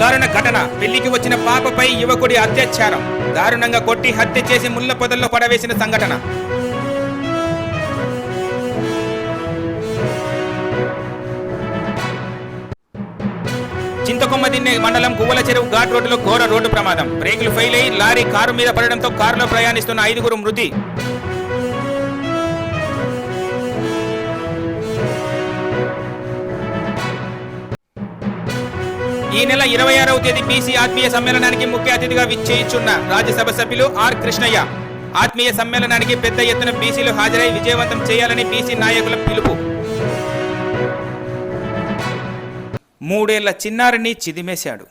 దారుణ ఘటన. పెళ్ళికి వచ్చిన పాపపై యువకుడి అత్యాచారం. దారుణంగా కొట్టి హత్య చేసి ముళ్ళ పొదల్లో పడవేసిన సంఘటన. చింతకొమ్మదిన్నె మండలం గువ్వల చెరువు ఘాట్ రోడ్డులో ఘోర రోడ్డు ప్రమాదం. బ్రేకులు ఫెయిల్ అయి లారీ కారు మీద పడడంతో కారులో ప్రయాణిస్తున్న ఐదుగురు మృతి. ఈ నెల ఇరవై ఆరవ తేదీ బీసీ ఆత్మీయ సమ్మేళనానికి ముఖ్య అతిథిగా విచ్చేయిచున్న రాజ్యసభ సభ్యులు ఆర్ కృష్ణయ్య. ఆత్మీయ సమ్మేళనానికి పెద్ద ఎత్తున బీసీలు హాజరై విజయవంతం చేయాలని బీసీ నాయకుల పిలుపు. మూడేళ్ళ చిన్నారిని చిదిమేశాడు.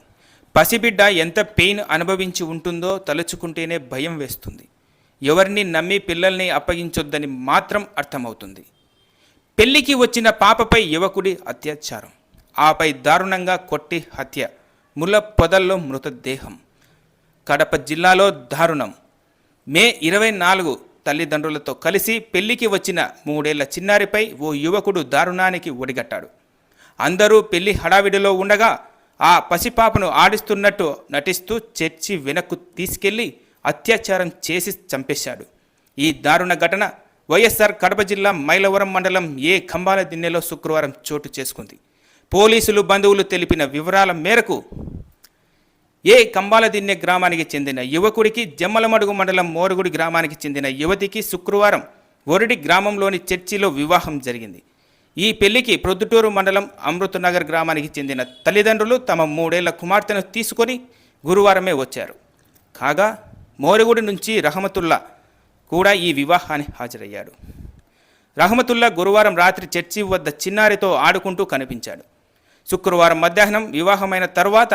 పసిబిడ్డ ఎంత పెయిన్ అనుభవించి ఉంటుందో తలుచుకుంటేనే భయం వేస్తుంది. ఎవరిని నమ్మి పిల్లల్ని అప్పగించొద్దని మాత్రం అర్థమవుతుంది. పెళ్ళికి వచ్చిన పాపపై యువకుడి అత్యాచారం. ఆపై దారుణంగా కొట్టి హత్య. ముల పొదల్లో మృతదేహం. కడప జిల్లాలో దారుణం. మే ఇరవై నాలుగు తల్లిదండ్రులతో కలిసి పెళ్ళికి వచ్చిన మూడేళ్ళ చిన్నారిపై ఓ యువకుడు దారుణానికి ఒడిగట్టాడు. అందరూ పెళ్ళి హడావిడిలో ఉండగా ఆ పసిపాపను ఆడిస్తున్నట్టు నటిస్తూ చర్చి వెనక్కు తీసుకెళ్ళి అత్యాచారం చేసి చంపేశాడు. ఈ దారుణ ఘటన వైఎస్ఆర్ కడప జిల్లా మైలవరం మండలం ఏ కంబాల దిన్నెలో శుక్రవారం చోటు చేసుకుంది. పోలీసులు బంధువులు తెలిపిన వివరాల మేరకు ఏ కంబాలదిన్నె గ్రామానికి చెందిన యువకుడికి జమ్మలమడుగు మండలం మోరుగుడి గ్రామానికి చెందిన యువతికి శుక్రవారం ఒరడి గ్రామంలోని చర్చిలో వివాహం జరిగింది. ఈ పెళ్ళికి ప్రొద్దుటూరు మండలం అమృతనగర్ గ్రామానికి చెందిన తల్లిదండ్రులు తమ మూడేళ్ళ కుమార్తెను తీసుకొని గురువారమే వచ్చారు. కాగా మోరుగుడి నుంచి రహమతుల్లా కూడా ఈ వివాహానికి హాజరయ్యాడు. రహమతుల్లా గురువారం రాత్రి చర్చి వద్ద చిన్నారితో ఆడుకుంటూ కనిపించాడు. శుక్రవారం మధ్యాహ్నం వివాహమైన తర్వాత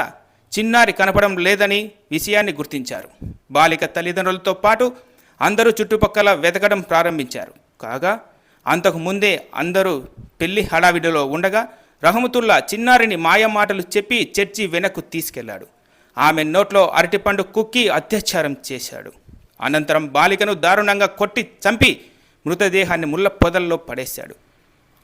చిన్నారి కనపడం లేదని విషయాన్ని గుర్తించారు. బాలిక తల్లిదండ్రులతో పాటు అందరూ చుట్టుపక్కల వెతకడం ప్రారంభించారు. కాగా అంతకు ముందే అందరూ పెళ్ళి హడావిడిలో ఉండగా రహమతుల్లా చిన్నారిని మాయమాటలు చెప్పి చర్చి వెనక్కు తీసుకెళ్ళాడు. ఆమె నోట్లో అరటిపండు కుక్కి అత్యాచారం చేశాడు. అనంతరం బాలికను దారుణంగా కొట్టి చంపి మృతదేహాన్ని ముళ్ళ పొదల్లో పడేశాడు.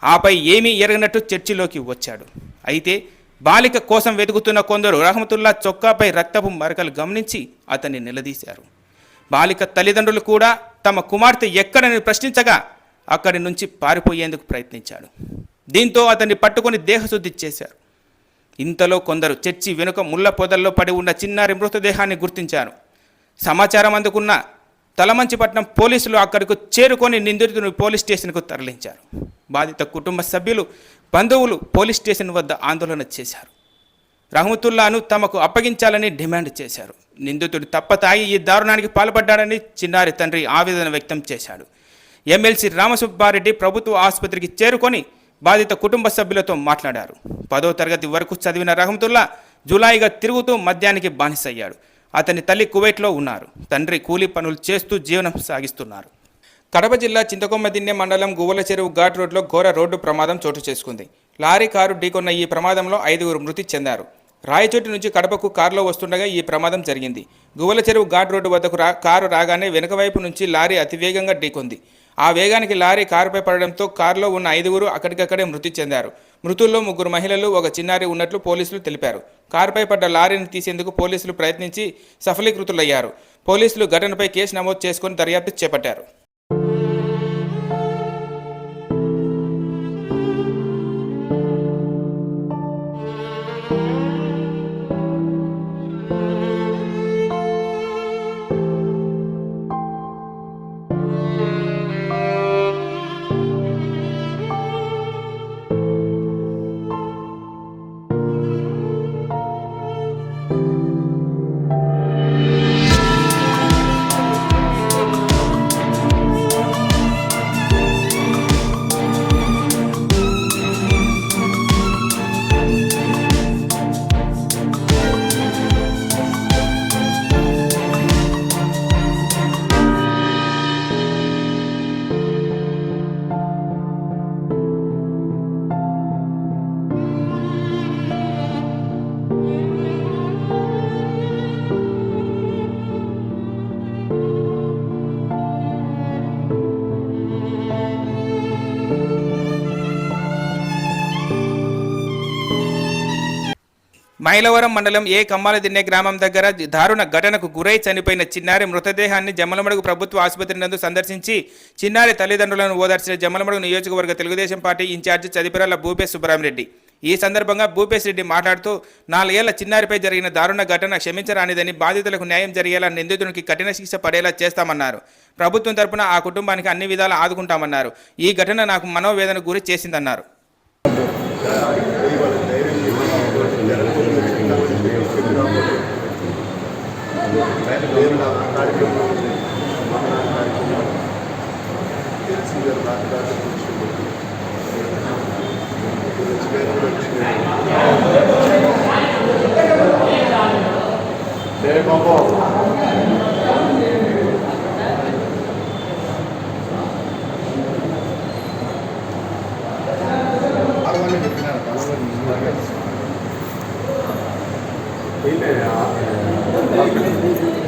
ఆపై ఏమీ ఎరగనట్టు చర్చిలోకి వచ్చాడు. అయితే బాలిక కోసం వెతుకుతున్న కొందరు రహమతుల్లా చొక్కాపై రక్తపు మరకలు గమనించి అతన్ని నిలదీశారు. బాలిక తల్లిదండ్రులు కూడా తమ కుమార్తె ఎక్కడని ప్రశ్నించగా అక్కడి నుంచి పారిపోయేందుకు ప్రయత్నించాడు. దీంతో అతన్ని పట్టుకొని దేహశుద్ధి చేశారు. ఇంతలో కొందరు చర్చి వెనుక ముళ్ళ పొదల్లో పడి ఉన్న చిన్నారి మృతదేహాన్ని గుర్తించారు. సమాచారం అందుకున్న తలమంచిపట్నం పోలీసులు అక్కడికి చేరుకొని నిందితుడిని పోలీస్ స్టేషన్కు తరలించారు. బాధిత కుటుంబ సభ్యులు బంధువులు పోలీస్ స్టేషన్ వద్ద ఆందోళన చేశారు. రహమతుల్లాను తమకు అప్పగించాలని డిమాండ్ చేశారు. నిందితుడు తప్పతాగి ఈ దారుణానికి పాల్పడ్డాడని చిన్నారి తండ్రి ఆవేదన వ్యక్తం చేశాడు. ఎమ్మెల్సీ రామసుబ్బారెడ్డి ప్రభుత్వ ఆసుపత్రికి చేరుకొని బాధిత కుటుంబ సభ్యులతో మాట్లాడారు. పదో తరగతి వరకు చదివిన రహమతుల్లా జులాయిగా తిరుగుతూ మద్యానికి బానిసయ్యాడు. అతని తల్లి కువైట్లో ఉన్నారు. తండ్రి కూలీ పనులు చేస్తూ జీవనం సాగిస్తున్నారు. కడప జిల్లా చింతకొమ్మదిన్నె మండలం గువ్వల చెరువు ఘాట్ రోడ్లో ఘోర రోడ్డు ప్రమాదం చోటు చేసుకుంది. లారీ కారు ఢీకొన్న ఈ ప్రమాదంలో ఐదుగురు మృతి చెందారు. రాయచోటి నుంచి కడపకు కారులో వస్తుండగా ఈ ప్రమాదం జరిగింది. గువ్వల చెరువు ఘాట్ రోడ్డు వద్దకు రా కారు రాగానే వెనుక వైపు నుంచి లారీ అతివేగంగా ఢీకొంది. ఆ వేగానికి లారీ కారుపై పడడంతో కారులో ఉన్న ఐదుగురు అక్కడికక్కడే మృతి చెందారు. మృతుల్లో ముగ్గురు మహిళలు ఒక చిన్నారి ఉన్నట్లు పోలీసులు తెలిపారు. కారుపై పడ్డ లారీని తీసేందుకు పోలీసులు ప్రయత్నించి సఫలీకృతులయ్యారు. పోలీసులు ఘటనపై కేసు నమోదు చేసుకుని దర్యాప్తు చేపట్టారు. మైలవరం మండలం ఏ కమ్మాలదిన్నె గ్రామం దగ్గర దారుణ ఘటనకు గురై చనిపోయిన చిన్నారి మృతదేహాన్ని జమ్మలమడుగు ప్రభుత్వ ఆసుపత్రి నందు సందర్శించి చిన్నారి తల్లిదండ్రులను ఓదార్చిన జమ్మలమడుగు నియోజకవర్గ తెలుగుదేశం పార్టీ ఇన్ఛార్జి చదిపిరాల భూపేశ్ సుబ్బరామరెడ్డి ఈ సందర్భంగా భూపేశ్ రెడ్డి మాట్లాడుతూ నాలుగేళ్ళ చిన్నారిపై జరిగిన దారుణ ఘటన క్షమించరానిదని బాధితులకు న్యాయం జరిగేలా నిందితునికి కఠిన శిక్ష పడేలా చేస్తామన్నారు. ప్రభుత్వం తరపున ఆ కుటుంబానికి అన్ని విధాలా ఆదుకుంటామన్నారు. ఈ ఘటన నాకు మనోవేదన గురి చేసిందన్నారు. నేను నా కార్యక్రమం మా నా కార్యక్రమం తెలిసి గారు నాకు దాని బాబు Amen.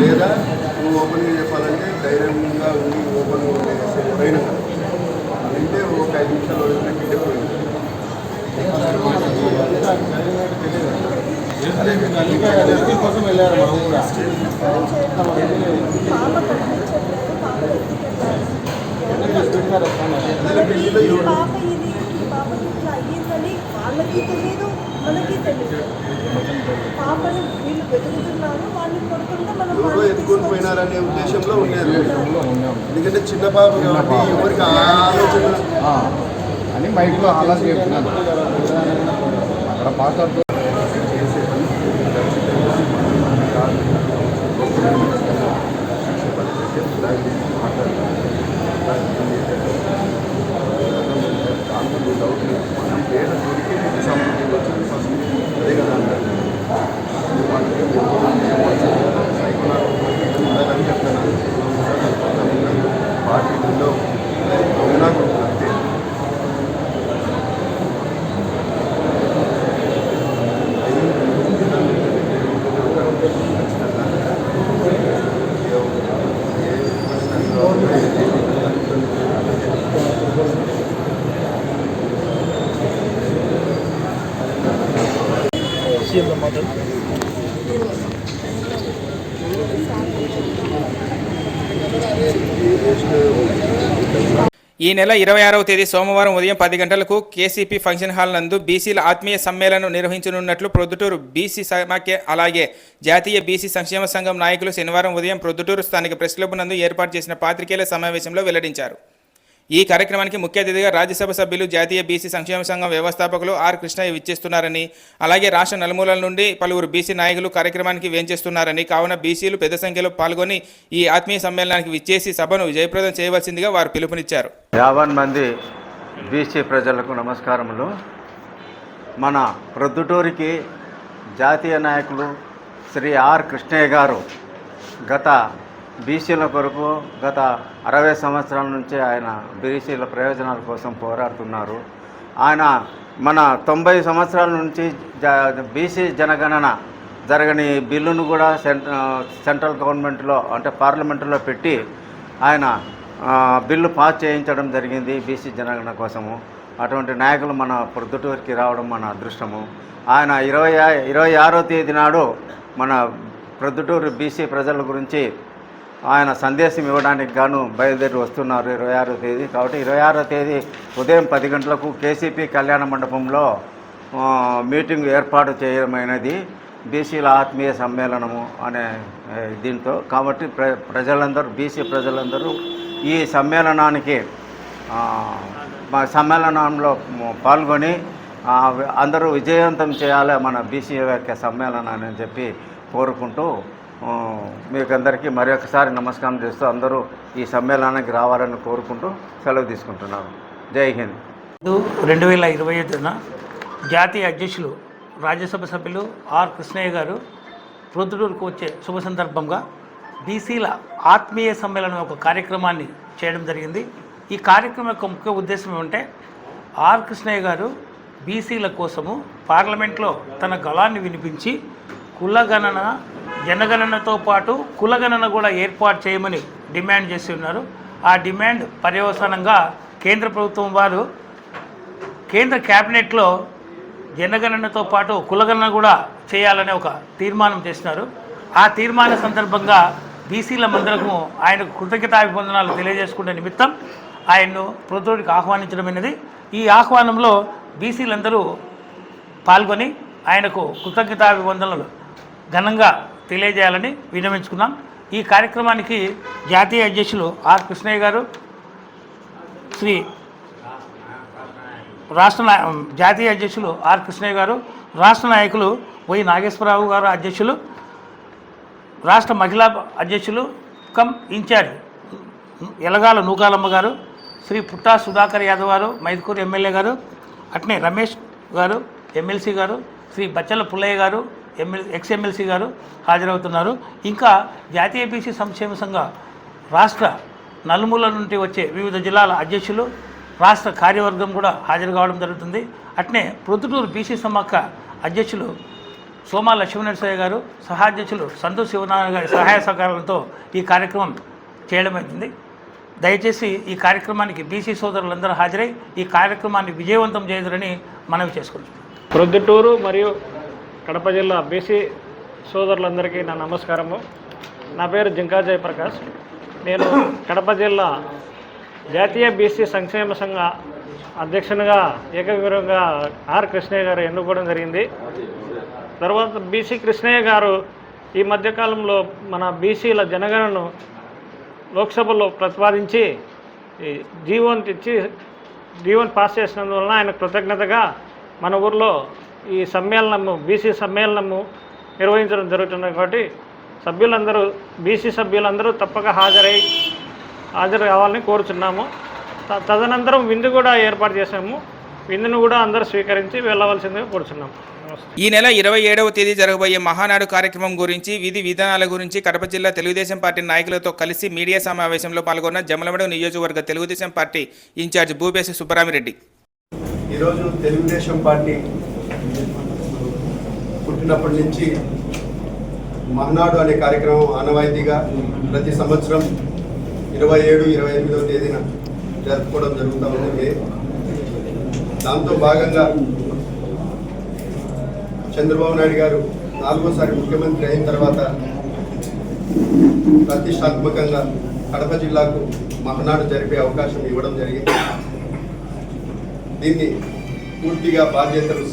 లేదా నువ్వు ఓపెన్గా చెప్పాలంటే ధైర్యంగా ఉండి ఓపెన్గా ఉండేసి పైన అంటే ఒక ఐదు నిమిషాలు వదిలిపెట్టి పోయింది కోసం వెళ్ళారు మా కూడా అదే ఢిల్లీలో ఈ ఎవరు పాప ఇది ఈ పాపకి ఇట్లా అయ్యిందని వాళ్ళకి తెలియదు మనకి తెలియదు పాపను వీళ్ళు వెతుకుతున్నారు వాళ్ళని కొడుతుంటే మనం ఎత్తుకొని పోయినారనే ఉద్దేశంలో ఉండేది. ఎందుకంటే చిన్న పాప కాబట్టి ఎవరికి ఆలోచన అని మైక్లో అలా చెప్తున్నాను అక్కడ మాట్లాడుతూ అదే ఈ నెల ఇరవై ఆరవ తేదీ సోమవారం ఉదయం పది గంటలకు కేసీపీ ఫంక్షన్ హాల్ నందు బీసీల ఆత్మీయ సమ్మేళనం నిర్వహించనున్నట్లు ప్రొద్దుటూరు బీసీ సమాఖ్య అలాగే జాతీయ బీసీ సంక్షేమ సంఘం నాయకులు శనివారం ఉదయం ప్రొద్దుటూరు స్థానిక ప్రెస్ క్లబ్ నందు ఏర్పాటు చేసిన పాత్రికేయుల సమావేశంలో వెల్లడించారు. ఈ కార్యక్రమానికి ముఖ్య అతిథిగా రాజ్యసభ సభ్యులు జాతీయ బీసీ సంక్షేమ సంఘం వ్యవస్థాపకులు ఆర్ కృష్ణయ్య విచ్చేస్తున్నారని అలాగే రాష్ట్ర నలుమూలల నుండి పలువురు బీసీ నాయకులు కార్యక్రమానికి వేంచేస్తున్నారని కావున బీసీలు పెద్ద సంఖ్యలో పాల్గొని ఈ ఆత్మీయ సమ్మేళనానికి విచ్చేసి సభను జయప్రదం చేయవలసిందిగా వారు పిలుపునిచ్చారు. యాభై మంది బీసీ ప్రజలకు నమస్కారములు. మన ప్రొద్దుటూరికి జాతీయ నాయకులు శ్రీ ఆర్ కృష్ణయ్య గారు గత బీసీల కొరకు గత అరవై సంవత్సరాల నుంచి ఆయన బీసీల ప్రయోజనాల కోసం పోరాడుతున్నారు. ఆయన మన తొంభై సంవత్సరాల నుంచి జ బీసీ జనగణన జరగని బిల్లును కూడా సెంట్రల్ గవర్నమెంట్లో అంటే పార్లమెంటులో పెట్టి ఆయన బిల్లు పాస్ చేయించడం జరిగింది బీసీ జనగణన కోసము. అటువంటి నాయకులు మన ప్రొద్దుటూరికి రావడం మన అదృష్టము. ఆయన ఇరవై ఇరవై ఆరో తేదీ నాడు మన ప్రొద్దుటూరు బీసీ ప్రజల గురించి ఆయన సందేశం ఇవ్వడానికి గాను బయలుదేరి వస్తున్నారు ఇరవై ఆరో తేదీ. కాబట్టి ఇరవై ఆరో తేదీ ఉదయం పది గంటలకు కేసీపీ కళ్యాణ మండపంలో మీటింగ్ ఏర్పాటు చేయడమైనది బీసీల ఆత్మీయ సమ్మేళనము అనే దీంతో. కాబట్టి ప్ర ప్రజలందరూ బీసీ ప్రజలందరూ ఈ సమ్మేళనానికి సమ్మేళనంలో పాల్గొని అందరూ విజయవంతం చేయాలి మన బీసీ యొక్క సమ్మేళనాన్ని అని చెప్పి కోరుకుంటూ మీకు మీకందరికీ మరి ఒకసారి నమస్కారం చేస్తూ అందరూ ఈ సమ్మేళనానికి రావాలని కోరుకుంటూ సెలవు తీసుకుంటున్నాను. జై హింద్. రెండు వేల ఇరవై ఐదున జాతీయ అధ్యక్షులు రాజ్యసభ సభ్యులు ఆర్ కృష్ణయ్య గారు ప్రొద్దుటూరుకు వచ్చే శుభ సందర్భంగా బీసీల ఆత్మీయ సమ్మేళనం ఒక కార్యక్రమాన్ని చేయడం జరిగింది. ఈ కార్యక్రమం యొక్క ముఖ్య ఉద్దేశం ఏమంటే ఆర్ కృష్ణయ్య గారు బీసీల కోసము పార్లమెంట్లో తన గళాన్ని వినిపించి కులగణన జనగణనతో పాటు కులగణన కూడా ఏర్పాటు చేయమని డిమాండ్ చేసి ఉన్నారు. ఆ డిమాండ్ పర్యవసానంగా కేంద్ర ప్రభుత్వం వారు కేంద్ర క్యాబినెట్లో జనగణనతో పాటు కులగణన కూడా చేయాలనే ఒక తీర్మానం చేసినారు ఆ తీర్మాన సందర్భంగా బీసీల మందరకు ఆయనకు కృతజ్ఞతాభివందనాలు తెలియజేసుకునే నిమిత్తం ఆయన్ను ప్రభుత్వానికి ఆహ్వానించడమైనది ఈ ఆహ్వానంలో బీసీలందరూ పాల్గొని ఆయనకు కృతజ్ఞతాభివందనలు ఘనంగా తెలియజేయాలని విన్నవించుకున్నాం. ఈ కార్యక్రమానికి జాతీయ అధ్యక్షులు ఆర్ కృష్ణయ్య గారు శ్రీ రాష్ట్ర జాతీయ అధ్యక్షులు ఆర్ కృష్ణయ్య గారు రాష్ట్ర నాయకులు వై నాగేశ్వరరావు గారు అధ్యక్షులు రాష్ట్ర మహిళా అధ్యక్షులు కమ్ ఇన్ఛార్జ్ ఎలగాల నూకాలమ్మ గారు శ్రీ పుట్టా సుధాకర్ యాదవ్ గారు మైదుకూరు ఎమ్మెల్యే గారు అట్నే రమేష్ గారు ఎమ్మెల్సీ గారు శ్రీ బచ్చల పుల్లయ్య గారు ఎమ్మెల్ ఎక్స్ఎమ్మెల్సీ గారు హాజరవుతున్నారు. ఇంకా జాతీయ బీసీ సంక్షేమ సంఘ రాష్ట్ర నలుమూల నుండి వచ్చే వివిధ జిల్లాల అధ్యక్షులు రాష్ట్ర కార్యవర్గం కూడా హాజరు కావడం జరుగుతుంది. అట్నే ప్రొద్దుటూరు బీసీ సమ్మక్క అధ్యక్షులు సోమా లక్ష్మీనరసయ్య గారు సహాధ్యక్షులు సంతోష్ శివనారాయణ గారి సహాయ సహకారాలతో ఈ కార్యక్రమం చేయడం దయచేసి ఈ కార్యక్రమానికి బీసీ సోదరులందరూ హాజరై ఈ కార్యక్రమాన్ని విజయవంతం చేయదురని మనవి చేసుకుంటున్నాం. ప్రొద్దుటూరు మరియు కడప జిల్లా బీసీ సోదరులందరికీ నా నమస్కారము. నా పేరు జింకా జయప్రకాష్ నేను కడప జిల్లా జాతీయ బీసీ సంక్షేమ సంఘ అధ్యక్షునిగా ఏకగ్రీవంగా ఆర్ కృష్ణయ్య గారు ఎన్నుకోవడం జరిగింది. తర్వాత బీసీ కృష్ణయ్య గారు ఈ మధ్యకాలంలో మన బీసీల జనగణను లోక్సభలో ప్రతిపాదించి ఈ జీవోని తెచ్చి జీవోని పాస్ చేసినందువలన ఆయన కృతజ్ఞతగా మన ఊర్లో ఈ సమ్మేళనము బీసీ సమ్మేళనము నిర్వహించడం జరుగుతుంది కాబట్టి సభ్యులందరూ బీసీ సభ్యులందరూ తప్పక హాజరై హాజరు కావాలని కోరుచున్నాము. త- తదనంతరం విందు కూడా ఏర్పాటు చేశాము. విందును కూడా అందరూ స్వీకరించి వెళ్ళవలసిందిగా కోరుచున్నాము. ఈ నెల ఇరవై ఏడవ తేదీ జరగబోయే మహానాడు కార్యక్రమం గురించి విధి విధానాల గురించి కడప జిల్లా తెలుగుదేశం పార్టీ నాయకులతో కలిసి మీడియా సమావేశంలో పాల్గొన్న జమలమడు నియోజకవర్గ తెలుగుదేశం పార్టీ ఇన్ఛార్జ్ భూపేశ సుబ్బరామిరెడ్డి. ఈరోజు తెలుగుదేశం పార్టీ పుట్టినప్పటి నుంచి మహనాడు అనే కార్యక్రమం ఆనవాయితీగా ప్రతి సంవత్సరం ఇరవై ఏడు ఇరవై ఎనిమిదవ తేదీన జరుపుకోవడం జరుగుతూ ఉంది దాంతో భాగంగా చంద్రబాబు నాయుడు గారు నాలుగోసారి ముఖ్యమంత్రి అయిన తర్వాత ప్రతిష్టాత్మకంగా కడప జిల్లాకు మహనాడు జరిపే అవకాశం ఇవ్వడం జరిగింది. దీన్ని పూర్తిగా బాధ్యతలు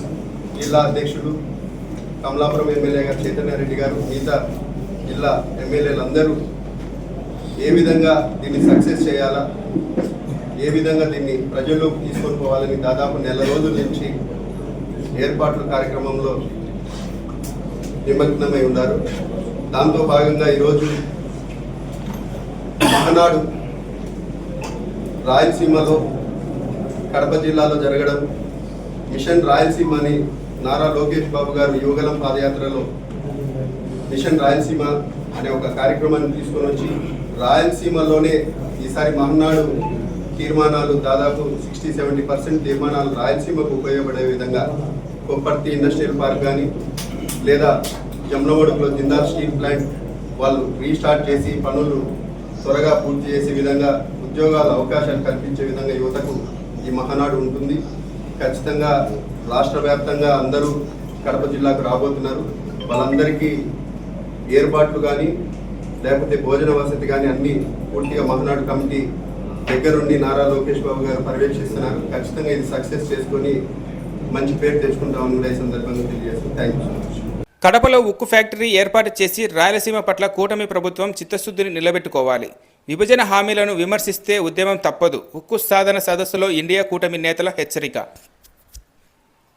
జిల్లా అధ్యక్షుడు కమలాపురం ఎమ్మెల్యే గారు చైతన్యారెడ్డి గారు మిగతా జిల్లా ఎమ్మెల్యేలందరూ ఏ విధంగా దీన్ని సక్సెస్ చేయాలా ఏ విధంగా దీన్ని ప్రజల్లోకి తీసుకొని పోవాలని దాదాపు నెల రోజుల నుంచి ఏర్పాట్ల కార్యక్రమంలో నిమగ్నమై ఉన్నారు. దాంతో భాగంగా ఈరోజు మహనాడు రాయలసీమలో కడప జిల్లాలో జరగడం మిషన్ రాయలసీమ అని నారా లోకేష్ బాబు గారు యువగలం పాదయాత్రలో మిషన్ రాయలసీమ అనే ఒక కార్యక్రమాన్ని తీసుకొని వచ్చి రాయలసీమలోనే ఈసారి మహనాడు తీర్మానాలు దాదాపు సిక్స్టీ సెవెంటీ పర్సెంట్ తీర్మానాలు రాయలసీమకు ఉపయోగపడే విధంగా కొప్పర్తి ఇండస్ట్రియల్ పార్క్ కానీ లేదా జమ్లమడుగులో జిందాల్ స్టీల్ ప్లాంట్ వాళ్ళు రీస్టార్ట్ చేసి పనులు త్వరగా పూర్తి చేసే విధంగా ఉద్యోగాల అవకాశాలు కల్పించే విధంగా యువతకు ఈ మహానాడు ఉంటుంది. ఖచ్చితంగా రాష్ట్ర వ్యాప్తంగా అందరూ కడప జిల్లాకు రాబోతున్నారు. వాళ్ళందరికీ ఏర్పాట్లు కానీ లేకపోతే భోజన వసతి కానీ అన్ని పూర్తిగా మహానాడు కమిటీ దగ్గరుండి నారా లోకేష్ బాబు గారు పర్యవేక్షిస్తున్నారు. ఖచ్చితంగా ఇది సక్సెస్ చేసుకొని మంచి పేరు తెచ్చుకుంటామని కూడా ఈ సందర్భంగా తెలియజేస్తాను థ్యాంక్ యూ సో మచ్ కడపలో ఉక్కు ఫ్యాక్టరీ ఏర్పాటు చేసి రాయలసీమ పట్ల కూటమి ప్రభుత్వం చిత్తశుద్ధిని నిలబెట్టుకోవాలి. విభజన హామీలను విమర్శిస్తే ఉద్యమం తప్పదు. ఉక్కు సాధన సదస్సులో ఇండియా కూటమి నేతల హెచ్చరిక.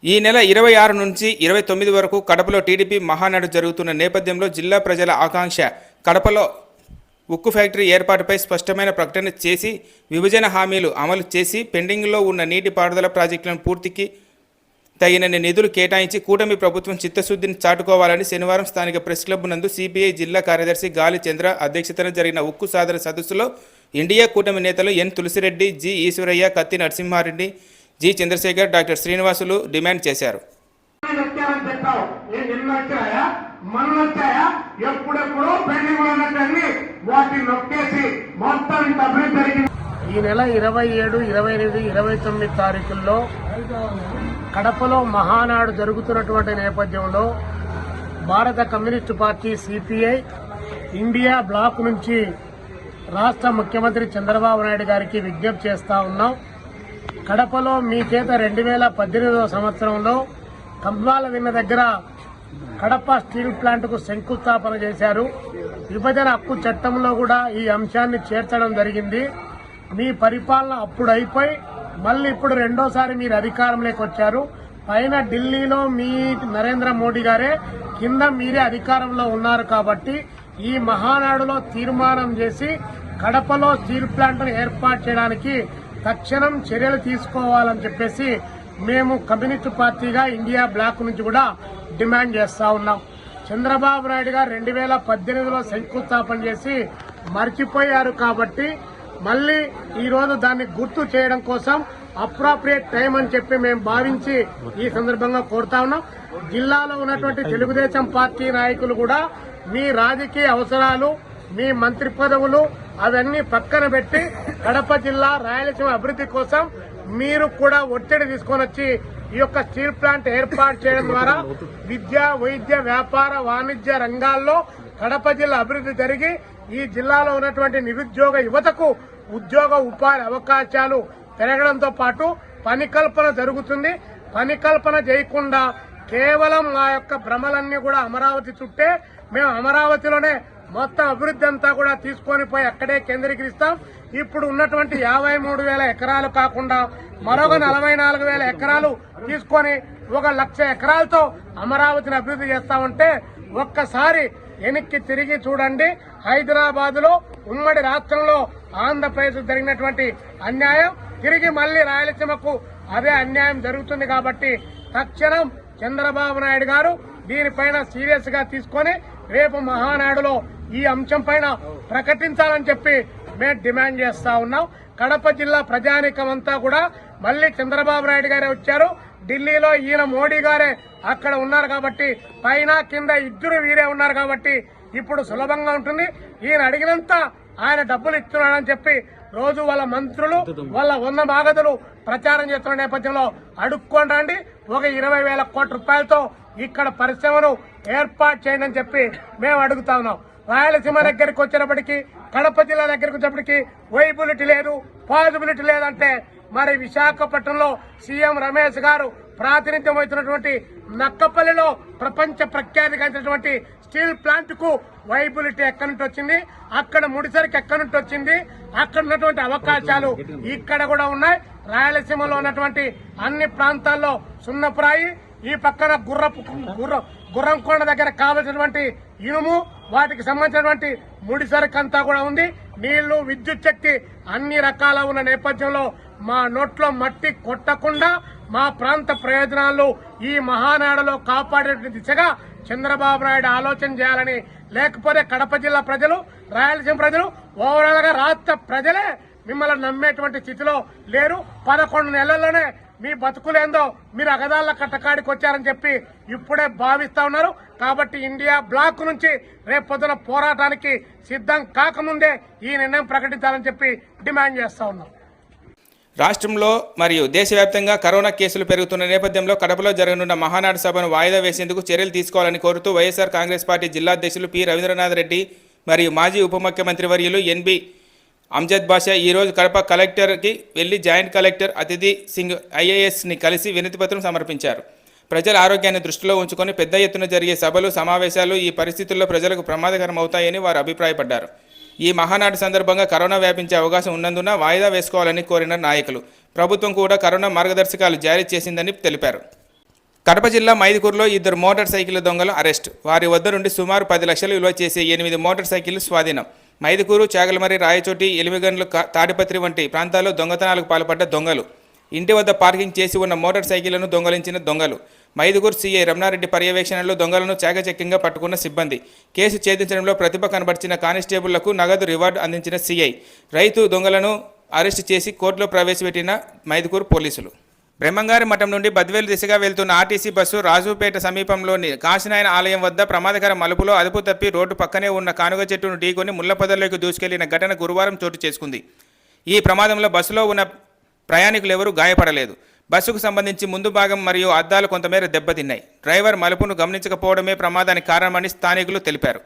ఈ నెల ఇరవై ఆరు నుంచి ఇరవై తొమ్మిది వరకు కడపలో టీడీపీ మహానాడు జరుగుతున్న నేపథ్యంలో జిల్లా ప్రజల ఆకాంక్ష కడపలో ఉక్కు ఫ్యాక్టరీ ఏర్పాటుపై స్పష్టమైన ప్రకటన చేసి విభజన హామీలు అమలు చేసి పెండింగ్లో ఉన్న నీటిపారుదల ప్రాజెక్టులను పూర్తికి తగినన్ని నిధులు కేటాయించి కూటమి ప్రభుత్వం చిత్తశుద్ధిని చాటుకోవాలని శనివారం స్థానిక ప్రెస్ క్లబ్ నందు సిపిఐ జిల్లా కార్యదర్శి గాలి చంద్ర అధ్యక్షతన జరిగిన ఉక్కు సాధన సదస్సులో ఇండియా కూటమి నేతలు ఎన్ Tulasireddy G Eshwaraiah Katti Narasimhareddy G Chandrasekhar doctor Srinivasulu demand చేశారు. ఈ నెల ఇరవై ఏడు ఇరవై ఎనిమిది ఇరవై తొమ్మిది తారీఖుల్లో కడపలో మహానాడు జరుగుతున్నటువంటి నేపథ్యంలో Bharata communist party CPI India bloc నుంచి రాష్ట్ర ముఖ్యమంత్రి చంద్రబాబు నాయుడు గారికి విజ్ఞప్తి చేస్తా ఉన్నాం. కడపలో మీ చేత రెండు వేల పద్దెనిమిదవ సంవత్సరంలో కంబాల విన్న దగ్గర కడప స్టీల్ ప్లాంట్కు శంకుస్థాపన చేశారు. విభజన హక్కు చట్టంలో కూడా ఈ అంశాన్ని చేర్చడం జరిగింది. మీ పరిపాలన అప్పుడు అయిపోయి మళ్ళీ ఇప్పుడు రెండోసారి మీరు అధికారంలోకి వచ్చారు. పైన ఢిల్లీలో మీ నరేంద్ర మోడీ గారే కింద మీరే అధికారంలో ఉన్నారు కాబట్టి ఈ మహానాడులో తీర్మానం చేసి కడపలో స్టీల్ ప్లాంట్ను ఏర్పాటు చేయడానికి తక్షణం చర్యలు తీసుకోవాలని చెప్పేసి మేము కమ్యూనిస్ట్ పార్టీగా ఇండియా బ్లాక్ నుంచి కూడా డిమాండ్ చేస్తా ఉన్నాం. చంద్రబాబు నాయుడు గారు రెండు వేల పద్దెనిమిదిలో శంకుస్థాపన చేసి మర్చిపోయారు కాబట్టి మళ్ళీ ఈ రోజు దాన్ని గుర్తు చేయడం కోసం అప్రాప్రియేట్ టైం అని చెప్పి మేము భావించి ఈ సందర్భంగా కోరుతా ఉన్నాం. జిల్లాలో ఉన్నటువంటి తెలుగుదేశం పార్టీ నాయకులు కూడా మీ రాజకీయ అవసరాలు మీ మంత్రి పదవులు అవన్నీ పక్కన పెట్టి కడప జిల్లా రాయలసీమ అభివృద్ధి కోసం మీరు కూడా ఒత్తిడి తీసుకొని వచ్చి ఈ యొక్క స్టీల్ ప్లాంట్ ఏర్పాటు చేయడం ద్వారా విద్య వైద్య వ్యాపార వాణిజ్య రంగాల్లో కడప జిల్లా అభివృద్ధి జరిగి ఈ జిల్లాలో ఉన్నటువంటి నిరుద్యోగ యువతకు ఉద్యోగ ఉపాధి అవకాశాలు పెరగడంతో పాటు పని కల్పన జరుగుతుంది. పని కల్పన చేయకుండా కేవలం మా యొక్క భ్రమలన్నీ కూడా అమరావతి చుట్టే మేము అమరావతిలోనే మొత్తం అభివృద్ధి అంతా కూడా తీసుకొని పోయి అక్కడే కేంద్రీకరిస్తాం. ఇప్పుడు ఉన్నటువంటి యాభై మూడు వేల ఎకరాలు కాకుండా మరొక నలభై నాలుగు వేల ఎకరాలు తీసుకొని ఒక లక్ష ఎకరాలతో అమరావతిని అభివృద్ధి చేస్తామంటే ఒక్కసారి వెనక్కి తిరిగి చూడండి. హైదరాబాద్లో ఉమ్మడి రాష్ట్రంలో ఆంధ్రప్రదేశ్ జరిగినటువంటి అన్యాయం తిరిగి మళ్ళీ రాయలసీమకు అదే అన్యాయం జరుగుతుంది కాబట్టి తక్షణం చంద్రబాబు నాయుడు గారు దీనిపైన సీరియస్గా తీసుకొని రేపు మహానాడులో ఈ అంశం పైన ప్రకటించాలని చెప్పి మేము డిమాండ్ చేస్తా ఉన్నాం. కడప జిల్లా ప్రజానికం అంతా కూడా మళ్ళీ చంద్రబాబు నాయుడు గారే వచ్చారు. ఢిల్లీలో ఈయన మోడీ గారే అక్కడ ఉన్నారు కాబట్టి పైన కింద ఇద్దరు వీరే ఉన్నారు కాబట్టి ఇప్పుడు సులభంగా ఉంటుంది. ఈయన అడిగినంత ఆయన డబ్బులు ఇస్తున్నాడని చెప్పి రోజు వాళ్ళ మంత్రులు వాళ్ళ వంద మాగదులు ప్రచారం చేస్తున్న నేపథ్యంలో అడుక్కొని రండి. ఒక ఇరవై వేల కోట్ల రూపాయలతో ఇక్కడ పరిశ్రమను ఏర్పాటు చేయండి అని చెప్పి మేము అడుగుతా ఉన్నాం. రాయలసీమ దగ్గరికి వచ్చినప్పటికీ కడప జిల్లా దగ్గరికి వచ్చేటప్పటికి వైబిలిటీ లేదు పాజిబిలిటీ లేదంటే మరి విశాఖపట్నంలో సీఎం రమేష్ గారు ప్రాతినిధ్యం వహిస్తున్నటువంటి నక్కపల్లిలో ప్రపంచ ప్రఖ్యాతిగాంచినటువంటి స్టీల్ ప్లాంట్కు వైబిలిటీ ఎక్కడి నుంచి వచ్చింది? అక్కడ ముడిసరికి ఎక్కడి నుంచి వచ్చింది? అక్కడ ఉన్నటువంటి అవకాశాలు ఇక్కడ కూడా ఉన్నాయి. రాయలసీమలో ఉన్నటువంటి అన్ని ప్రాంతాల్లో సున్నపురాయి ఈ పక్కన గుర్రపు గుర్ర గుర్రంకొండ దగ్గర కావలసినటువంటి ఇనుము వాటికి సంబంధించినటువంటి ముడిసరుకు అంతా కూడా ఉంది. నీళ్ళు విద్యుత్ శక్తి అన్ని రకాల ఉన్న నేపథ్యంలో మా నోట్లో మట్టి కొట్టకుండా మా ప్రాంత ప్రయోజనాలు ఈ మహానాడులో కాపాడే దిశగా చంద్రబాబు నాయుడు ఆలోచన చేయాలని లేకపోతే కడప జిల్లా ప్రజలు రాయలసీమ ప్రజలు ఓవరాల్గా రాష్ట్ర ప్రజలే మిమ్మల్ని నమ్మేటువంటి స్థితిలో లేరు. పదకొండు నెలల్లోనే మీ బతుకులేందో మీరు అగదాళ్ళ కట్టకాడికి వచ్చారని చెప్పి ఇప్పుడే భావిస్తా ఉన్నారు. కాబట్టి ఇండియా బ్లాక్ నుంచి రేపొద్దున పోరాటానికి సిద్ధం కాకముందే ఈ నిర్ణయం ప్రకటించాలని చెప్పి డిమాండ్ చేస్తా ఉన్నాం. రాష్ట్రంలో మరియు దేశవ్యాప్తంగా కరోనా కేసులు పెరుగుతున్న నేపథ్యంలో కడపలో జరగనున్న మహానాడు సభను వాయిదా వేసేందుకు చర్యలు తీసుకోవాలని కోరుతూ వైఎస్ఆర్ కాంగ్రెస్ పార్టీ జిల్లా అధ్యక్షులు పి. రవీంద్రనాథ్ రెడ్డి మరియు మాజీ ఉప ముఖ్యమంత్రి వర్యులు ఎన్బి అమ్జద్ బాషా ఈరోజు కడప కలెక్టర్కి వెళ్ళి జాయింట్ కలెక్టర్ అతిథి సింగ్ ఐఏఎస్ని కలిసి వినతిపత్రం సమర్పించారు. ప్రజల ఆరోగ్యాన్ని దృష్టిలో ఉంచుకొని పెద్ద ఎత్తున జరిగే సభలు సమావేశాలు ఈ పరిస్థితుల్లో ప్రజలకు ప్రమాదకరం అవుతాయని వారు అభిప్రాయపడ్డారు. ఈ మహానాడు సందర్భంగా కరోనా వ్యాపించే అవకాశం ఉన్నందున వాయిదా వేసుకోవాలని కోరిన నాయకులు. ప్రభుత్వం కూడా కరోనా మార్గదర్శకాలు జారీ చేసిందని తెలిపారు. కడప జిల్లా మైదుకూరులో ఇద్దరు మోటార్ సైకిల్ దొంగలు అరెస్ట్. వారి వద్ద నుండి సుమారు పది లక్షలు విలువ చేసే ఎనిమిది మోటార్ సైకిళ్ళు స్వాధీనం. మైదుకూరు చాగలమరి రాయచోటి ఎలిమిగండ్లు తాడిపత్రి వంటి ప్రాంతాల్లో దొంగతనాలకు పాల్పడ్డ దొంగలు. ఇంటి వద్ద పార్కింగ్ చేసి ఉన్న మోటార్ సైకిళ్ళను దొంగలించిన దొంగలు. మైదుగురు సీఐ రమణారెడ్డి పర్యవేక్షణలో దొంగలను చాకచక్యంగా పట్టుకున్న సిబ్బంది. కేసు ఛేదించడంలో ప్రతిభ కనబర్చిన కానిస్టేబుళ్ళకు నగదు రివార్డు అందించిన సీఐ. రైతు దొంగలను అరెస్టు చేసి కోర్టులో ప్రవేశపెట్టిన మైదుకూరు పోలీసులు. బ్రహ్మంగారి మఠం నుండి బద్వేలు దిశగా వెళ్తున్న ఆర్టీసీ బస్సు రాజుపేట సమీపంలోని కాశీనాయన ఆలయం వద్ద ప్రమాదకర మలుపులో అదుపు తప్పి రోడ్డు పక్కనే ఉన్న కానుగ చెట్టును ఢీకొని ముళ్ళపొదల్లోకి దూసుకెళ్ళిన ఘటన గురువారం చోటు చేసుకుంది. ఈ ప్రమాదంలో బస్సులో ఉన్న ప్రయాణికులు ఎవరూ గాయపడలేదు. బస్సుకు సంబంధించి ముందు భాగం మరియు అద్దాలు కొంతమేర దెబ్బతిన్నాయి. డ్రైవర్ మలుపును గమనించకపోవడమే ప్రమాదానికి కారణమని స్థానికులు తెలిపారు.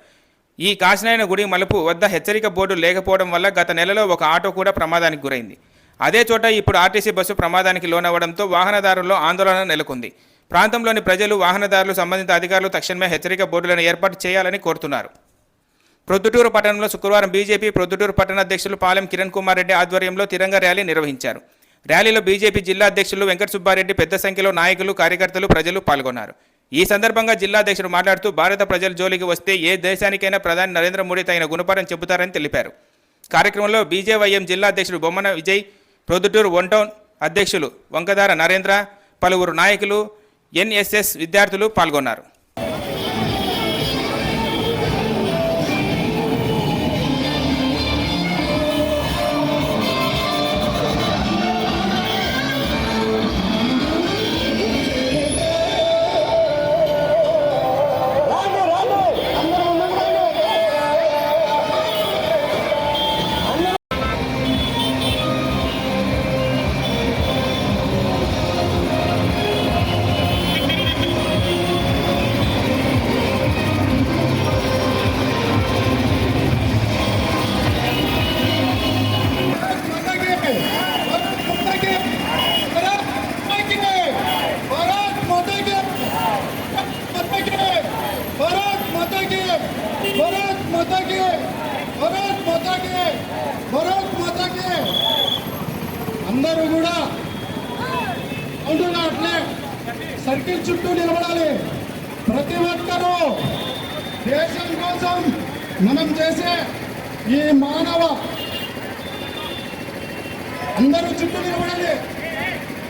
ఈ కాశనాయన గుడి మలుపు వద్ద హెచ్చరిక బోర్డు లేకపోవడం వల్ల గత నెలలో ఒక ఆటో కూడా ప్రమాదానికి గురైంది. అదే చోట ఇప్పుడు ఆర్టీసీ బస్సు ప్రమాదానికి లోనవ్వడంతో వాహనదారుల్లో ఆందోళన నెలకొంది. ప్రాంతంలోని ప్రజలు వాహనదారులు సంబంధిత అధికారులు తక్షణమే హెచ్చరిక బోర్డులను ఏర్పాటు చేయాలని కోరుతున్నారు. ప్రొద్దుటూరు పట్టణంలో శుక్రవారం బీజేపీ ప్రొద్దుటూరు పట్టణ అధ్యక్షులు పాలెం కిరణ్ కుమార్ రెడ్డి ఆధ్వర్యంలో తిరంగ ర్యాలీ నిర్వహించారు. ర్యాలీలో బీజేపీ జిల్లా అధ్యక్షులు వెంకట సుబ్బారెడ్డి పెద్ద సంఖ్యలో నాయకులు కార్యకర్తలు ప్రజలు పాల్గొన్నారు. ఈ సందర్భంగా జిల్లా అధ్యక్షుడు మాట్లాడుతూ భారత ప్రజల జోలికి వస్తే ఏ దేశానికైనా ప్రధాని నరేంద్ర మోడీ తగిన గుణపాఠం చెబుతారని తెలిపారు. కార్యక్రమంలో బీజేవైఎం జిల్లా అధ్యక్షుడు బొమ్మన విజయ్ ప్రొద్దుటూరు వన్ టౌన్ అధ్యక్షులు వంకదార నరేంద్ర పలువురు నాయకులు ఎన్ఎస్ఎస్ విద్యార్థులు పాల్గొన్నారు. ఈ మానవ అందరూ చుట్టూ నిలబడాలి.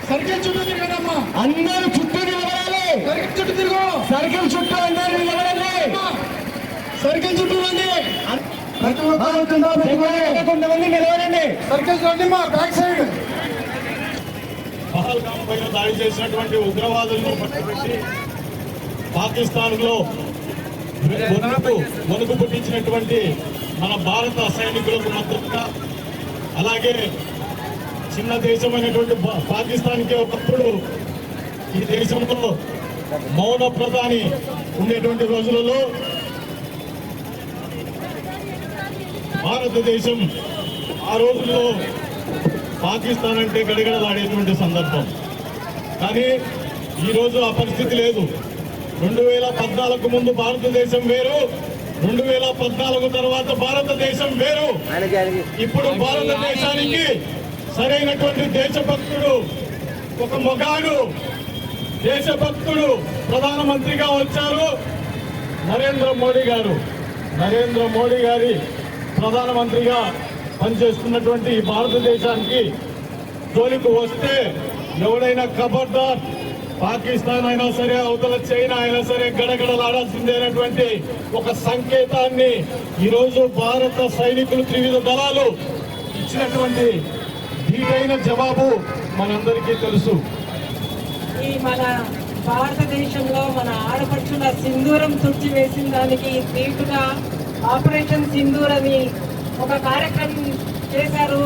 సర్కిల్ చుట్టూ తిరగడమ్మా. అందరూ చుట్టూ నిలబడాలి. సర్కిల్ చుట్టూ తిరుగు. సర్కిల్ చుట్టూ అందరూ నిలబడాలి. సర్కిల్ చుట్టూ రండి. ఒక్కరు కొంతమంది నిలబడండి సర్కిల్ రండి మా బ్యాక్ సైడ్ పహల్గామ్ పైన దాడి చేసినటువంటి ఉగ్రవాదులను పట్టుబెట్టి పాకిస్తాన్లో వణుకు వణుకు పుట్టించినటువంటి మన భారత సైనికులకు మద్దతుగా అలాగే చిన్న దేశమైనటువంటి పా- పాకిస్తాన్కి ఒకప్పుడు ఈ దేశంలో మౌన ప్రధాని ఉండేటువంటి రోజులలో భారతదేశం ఆ రోజుల్లో పాకిస్తాన్ అంటే గడగడలాడేటువంటి సందర్భం. కానీ ఈరోజు ఆ పరిస్థితి లేదు. రెండు వేల పద్నాలుగు ముందు భారతదేశం వేరు రెండు వేల పద్నాలుగు తర్వాత భారతదేశం వేరు. ఇప్పుడు భారతదేశానికి సరైనటువంటి దేశభక్తుడు ఒక మొగాడు దేశభక్తుడు ప్రధానమంత్రిగా వచ్చారు నరేంద్ర మోడీ గారు. నరేంద్ర మోడీ గారి ప్రధానమంత్రిగా పనిచేస్తున్నటువంటి ఈ భారతదేశానికి జోలికి వస్తే ఎవడైనా ఖబర్దార్ పాకిస్తాన్ అయినా సరే అవతల చైనా అయినా సరే గడగడలాడాల్సిందేనటువంటి ఒక సంకేతాన్ని ఈరోజు భారత సైనికులు త్రివిధ దళాలు ఇచ్చినటువంటి దీటైన జవాబు మనందరికీ తెలుసు. ఈ మన భారతదేశంలో మన ఆడపడుచుల సింధూరం తుడిచి వేసిన దానికి దీటుగా ఆపరేషన్ సింధూర్ అని ఒక కార్యక్రమం చేశారు.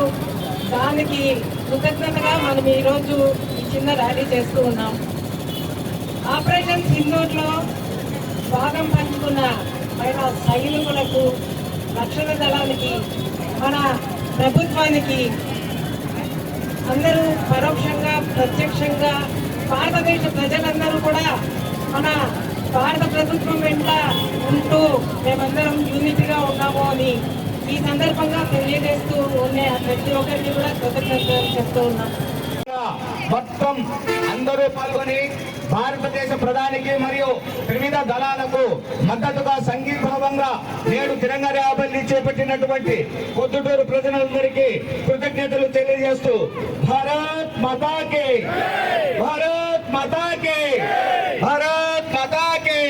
దానికి కృతజ్ఞతగా మనం ఈరోజు ఈ చిన్న ర్యాలీ చేస్తూ ఉన్నాం. ఆపరేషన్ సింధూర్లో భాగం పంచుకున్న మన సైనికులకు రక్షణ దళానికి మన ప్రభుత్వానికి అందరూ పరోక్షంగా ప్రత్యక్షంగా భారతదేశ ప్రజలందరూ కూడా మన భారత ప్రభుత్వం వెంట ఉంటూ మేమందరం యూనిట్గా ఉన్నాము అని ఈ సందర్భంగా తెలియజేస్తూ ఉండే ప్రతి ఒక్కరికి కూడా కృతజ్ఞతలు చెప్తూ ఉన్నాం. మొత్తం అందరూ పాల్గొని భారతదేశ ప్రధానికి మరియు త్రివిధ దళాలకు మద్దతుగా సంఘీభావంగా నేడు తిరంగ ర్యాబల్ని చేపట్టినటువంటి పొద్దుటూరు ప్రజలందరికీ కృతజ్ఞతలు తెలియజేస్తూ భారత్ మతాకే భారత్ మతాకే భారత్ మతాకే